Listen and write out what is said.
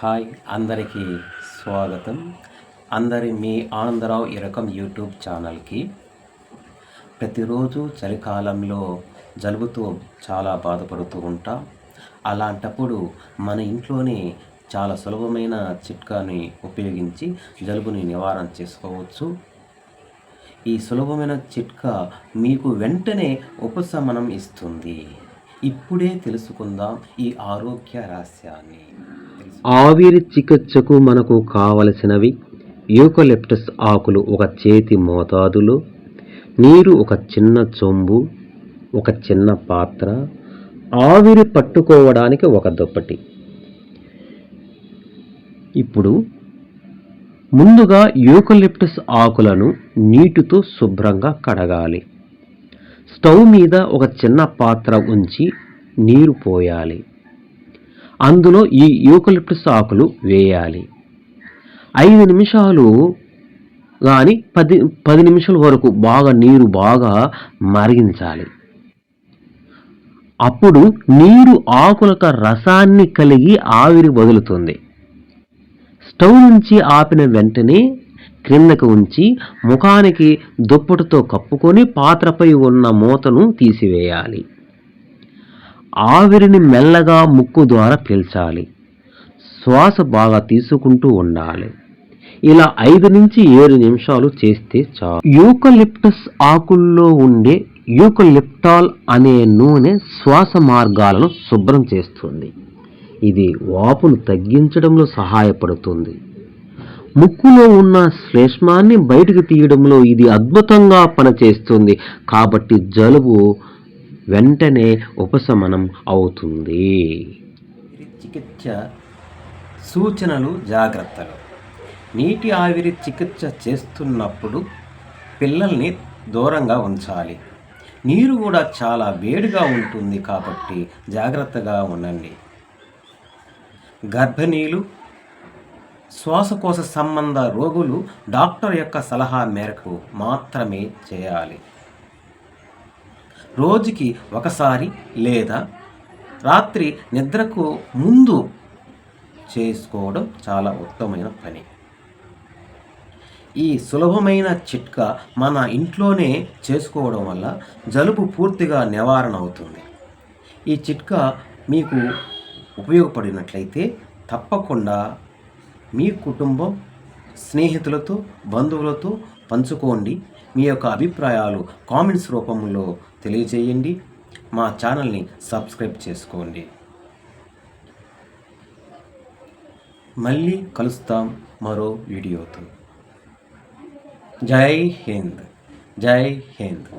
Hi అందరికీ స్వాగతం. అందరి మీ ఆనందరావు ఈ రకం యూట్యూబ్ ఛానల్కి. ప్రతిరోజు చలికాలంలో జలుబుతో చాలా బాధపడుతూ ఉంటాం. అలాంటప్పుడు మన ఇంట్లోనే చాలా సులభమైన చిట్కాని ఉపయోగించి జలుబుని నివారణ చేసుకోవచ్చు. ఈ సులభమైన చిట్కా మీకు వెంటనే ఉపశమనం ఇస్తుంది. ఇప్పుడే తెలుసుకుందాం ఈ ఆరోగ్య రహస్యాన్ని. ఆవిరి చికిత్సకు మనకు కావలసినవి యూకలిప్టస్ ఆకులు ఒక చేతి మోతాదులో నీరు ఒక చిన్న చొంబు ఒక చిన్న పాత్ర ఆవిరి పట్టుకోవడానికి ఒక దుప్పటి. ఇప్పుడు ముందుగా యూకలిప్టస్ ఆకులను నీటితో శుభ్రంగా కడగాలి. స్టవ్ మీద ఒక చిన్న పాత్ర ఉంచి నీరు పోయాలి. అందులో ఈ యూకలిప్టస్ ఆకులు వేయాలి. ఐదు నిమిషాలు కానీ పది పది నిమిషాల వరకు బాగా నీరు బాగా మరిగించాలి. అప్పుడు నీరు ఆకులక రసాన్ని కలిగి ఆవిరి వదులుతుంది. స్టవ్ నుంచి ఆపిన వెంటనే క్రిందకు ఉంచి ముఖానికి దుప్పటితో కప్పుకొని పాత్రపై ఉన్న మూతను తీసివేయాలి. ఆవిరిని మెల్లగా ముక్కు ద్వారా పీల్చాలి. శ్వాస బాగా తీసుకుంటూ ఉండాలి. ఇలా ఐదు నుంచి ఏడు నిమిషాలు చేస్తే చాలు. యూకలిప్టస్ ఆకుల్లో ఉండే యూకలిప్టాల్ అనే నూనె శ్వాస మార్గాలను శుభ్రం చేస్తుంది. ఇది వాపును తగ్గించడంలో సహాయపడుతుంది. ముక్కులో ఉన్న శ్లేష్మాన్ని బయటకు తీయడంలో ఇది అద్భుతంగా పనిచేస్తుంది. కాబట్టి జలుబు వెంటనే ఉపశమనం అవుతుంది. చికిత్స సూచనలు జాగ్రత్తలు. నీటి ఆవిరి చికిత్స చేస్తున్నప్పుడు పిల్లల్ని దూరంగా ఉంచాలి. నీరు కూడా చాలా వేడిగా ఉంటుంది కాబట్టి జాగ్రత్తగా ఉండండి. గర్భిణీలు శ్వాసకోశ సంబంధ రోగులు డాక్టర్ యొక్క సలహా మేరకు మాత్రమే చేయాలి. రోజుకి ఒకసారి లేదా రాత్రి నిద్రకు ముందు చేసుకోవడం చాలా ఉత్తమమైన పని. ఈ సులభమైన చిట్కా మన ఇంట్లోనే చేసుకోవడం వల్ల జలుబు పూర్తిగా నివారణ అవుతుంది. ఈ చిట్కా మీకు ఉపయోగపడినట్లయితే తప్పకుండా మీ కుటుంబం స్నేహితులతో బంధువులతో పంచుకోండి మీ యొక్క అభిప్రాయాలు కామెంట్స్ రూపంలో తెలియజేయండి. మా ఛానల్ని సబ్స్క్రైబ్ చేసుకోండి. మళ్ళీ కలుస్తాం మరో వీడియోతో. జై హింద్. జై హింద్.